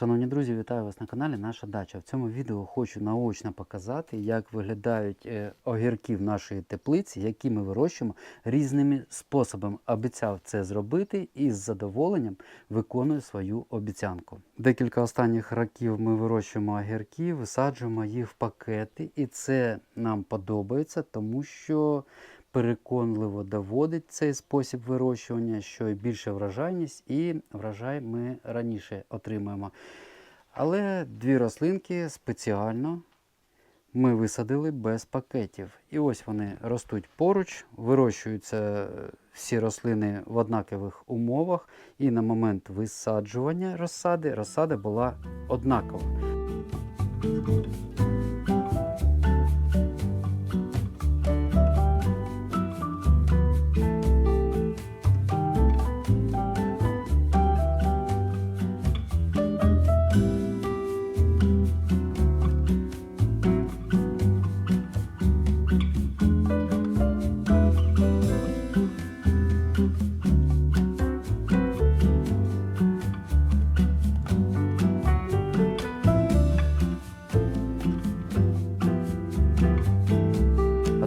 Шановні друзі, вітаю вас на каналі Наша Дача. В цьому відео хочу наочно показати, як виглядають е, огірки в нашої теплиці, які ми вирощуємо різними способами. Обіцяв це зробити і з задоволенням виконую свою обіцянку. Декілька останніх років ми вирощуємо огірки, висаджуємо їх в пакети, і це нам подобається, тому що переконливо доводить цей спосіб вирощування, що і більша врожайність, і врожай ми раніше отримаємо. Але дві рослинки спеціально ми висадили без пакетів. І ось вони ростуть поруч, вирощуються всі рослини в однакових умовах. І на момент висаджування розсади розсада була однакова.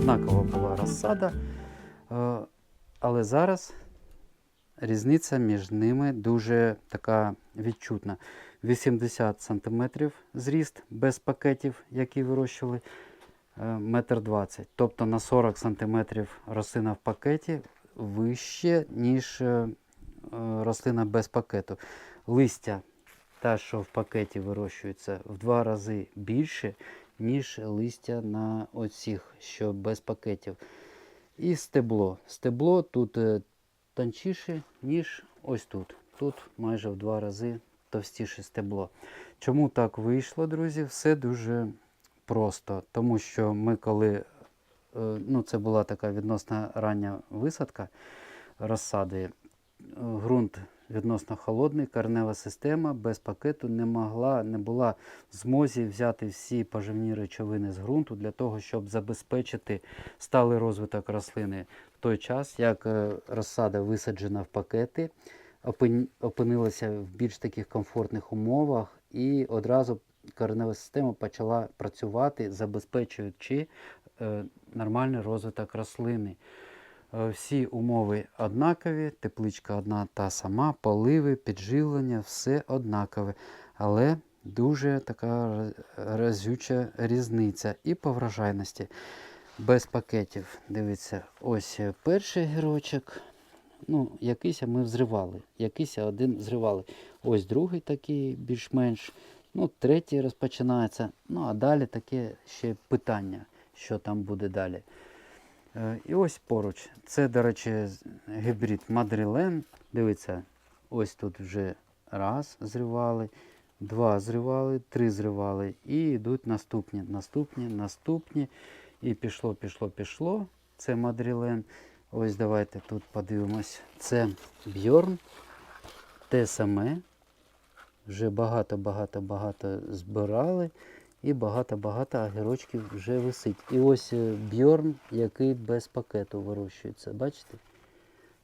Однакова була розсада, е, але зараз різниця між ними дуже така відчутна. 80 см зріст без пакетів, які вирощували, е, метр 20 Тобто на 40 см рослина в пакеті вище, ніж е, рослина без пакету. Листя, та, що в пакеті вирощується, в два рази більше, ніж листя на оцих, що без пакетів. І стебло. Стебло тут е, тончіше, ніж ось тут. Тут майже в два рази товстіше стебло. Чому так вийшло, друзі? Все дуже просто. Тому що ми коли, е, ну це була така відносно рання висадка розсади, е, ґрунт відносно холодний, коренева система без пакету не могла, не була в змозі взяти всі поживні речовини з ґрунту для того, щоб забезпечити сталий розвиток рослини в той час, як е, розсада висаджена в пакети, опинилася в більш таких комфортних умовах і одразу коренева система почала працювати, забезпечуючи е, нормальний розвиток рослини. Е, Всі умови однакові, тепличка одна та сама, поливи, підживлення, все однакове. Але дуже така разюча різниця і по врожайності. Без пакетів. Дивіться, ось перший гірочок. Ну, якийсь ми взривали, якийсь один зривали. Ось другий такий більш-менш. Ну, третій розпочинається. Ну, а далі таке ще питання, що там буде далі. Е, І ось поруч. Це, до речі, гібрид Мадрілен. Дивіться, ось тут вже раз зривали, два зривали, три зривали. І йдуть наступні, наступні, наступні. І пішло, пішло, пішло. Це Мадрілен. Ось давайте тут подивимось. Це Бьорн. Те саме. Вже багато-багато-багато збирали. І багато-багато огірочків вже висить. І ось е, бьорн, який без пакету вирощується. Бачите?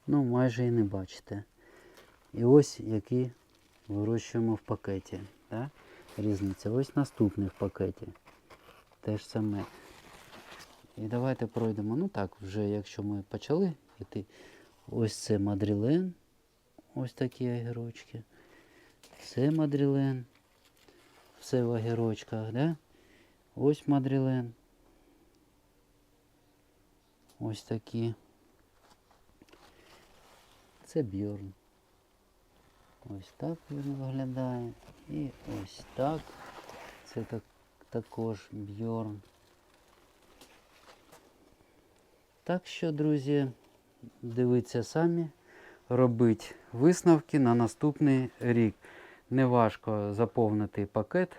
Ну, майже і не бачите. І ось який вирощуємо в пакеті. Да? Різниця. Ось наступний в пакеті. Те ж саме. І давайте пройдемо. Ну так, вже якщо ми почали йти. Ось це мадрілен. Ось такі огірочки. Це мадрілен. Все в огірочках, да? Ось мадрілен. Ось такі. Це бьорн. Ось так він виглядає. І ось так. Це так, також бьорн. Так що, друзі, дивіться самі, робіть висновки на наступний рік. Неважко заповнити пакет.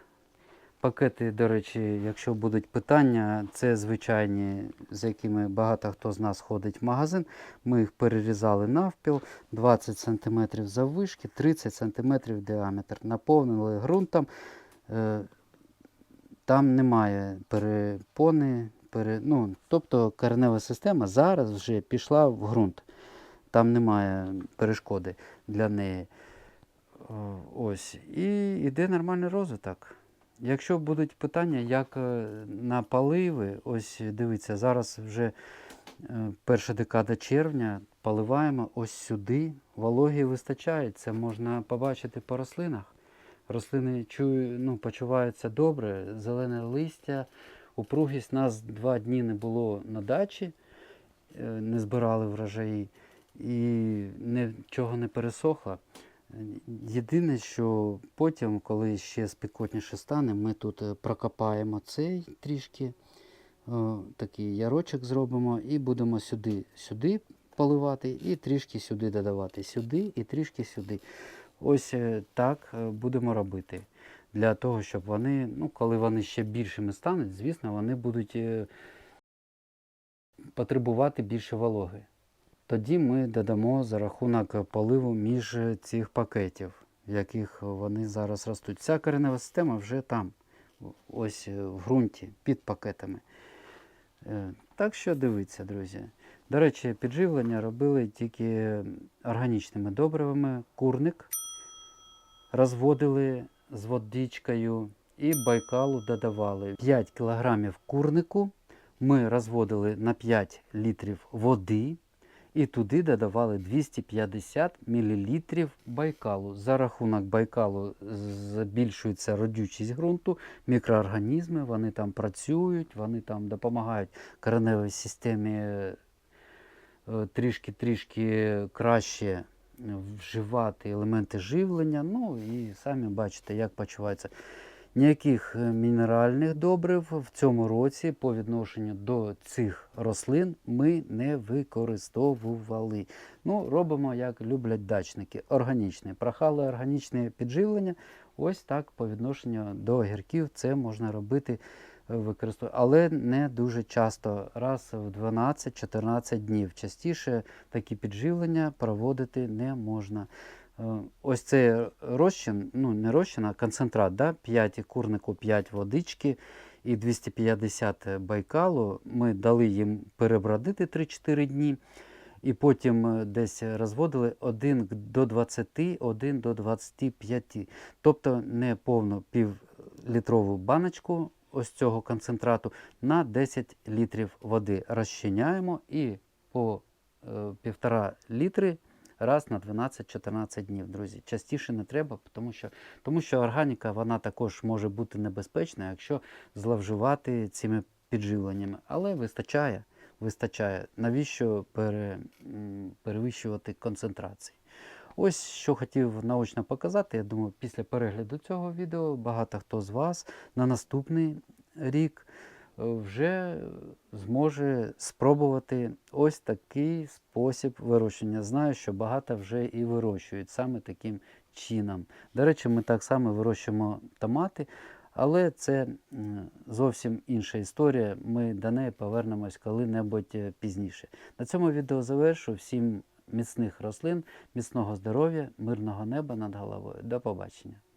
Пакети, до речі, якщо будуть питання, це звичайні, з якими багато хто з нас ходить в магазин. Ми їх перерізали навпіл, 20 см заввишки, 30 см діаметр. Наповнили ґрунтом. Е, Там немає перепони, пере... ну, тобто коренева система зараз вже пішла в ґрунт. Там немає перешкоди для неї. Ось. І йде нормальний розвиток. Якщо будуть питання, як е, на поливи, ось дивіться, зараз вже е, перша декада червня, поливаємо ось сюди. Вологі вистачає, це можна побачити по рослинах. Рослини чую, ну, почуваються добре, зелене листя, упругість. Нас два дні не було на дачі, е, не збирали врожаї і нічого не пересохло. Єдине, що потім, коли ще спекотніше стане, ми тут е, прокопаємо цей трішки, о, такий ярочок зробимо і будемо сюди, сюди поливати і трішки сюди додавати. Сюди і трішки сюди. Ось е, так е, будемо робити. Для того, щоб вони, ну, коли вони ще більшими стануть, звісно, вони будуть е, потребувати більше вологи. Тоді ми додамо за рахунок поливу між цих пакетів, в яких вони зараз ростуть. Вся коренева система вже там, ось е, в ґрунті, під пакетами. Е, Так що дивіться, друзі. До речі, підживлення робили тільки органічними добривами. Курник розводили з водичкою і байкалу додавали. 5 кг курнику ми розводили на 5 літрів води і туди додавали 250 мл байкалу. За рахунок байкалу збільшується родючість ґрунту, мікроорганізми, вони там працюють, вони там допомагають кореневій системі е, трішки-трішки краще вживати елементи живлення. Ну і самі бачите, як почувається. Ніяких е, мінеральних добрив в цьому році по відношенню до цих рослин ми не використовували. Ну, робимо, як люблять дачники, органічне. Прохали органічне підживлення. Ось так по відношенню до огірків це можна робити, е, використовувати, але не дуже часто, раз в 12-14 днів. Частіше такі підживлення проводити не можна. Е, Ось цей розчин, ну не розчин, а концентрат, да? 5 курнику, 5 водички і 250 байкалу. Ми дали їм перебродити 3-4 дні. І потім е, десь розводили 1 до 20, 1 до 25. Тобто не повну півлітрову баночку ось цього концентрату на 10 літрів води розчиняємо і по е, півтора літри раз на 12-14 днів, друзі. Частіше не треба, тому що, тому що органіка вона також може бути небезпечна, якщо зловживати цими підживленнями. Але вистачає, вистачає. Навіщо пере, перевищувати концентрації? Ось що хотів наочно показати. Я думаю, після перегляду цього відео багато хто з вас на наступний рік вже зможе спробувати ось такий спосіб вирощення. Знаю, що багато вже і вирощують саме таким чином. До речі, ми так само вирощуємо томати, але це зовсім інша історія. Ми до неї повернемось коли-небудь е, пізніше. На цьому відео завершу. Всім міцних рослин, міцного здоров'я, мирного неба над головою. До побачення.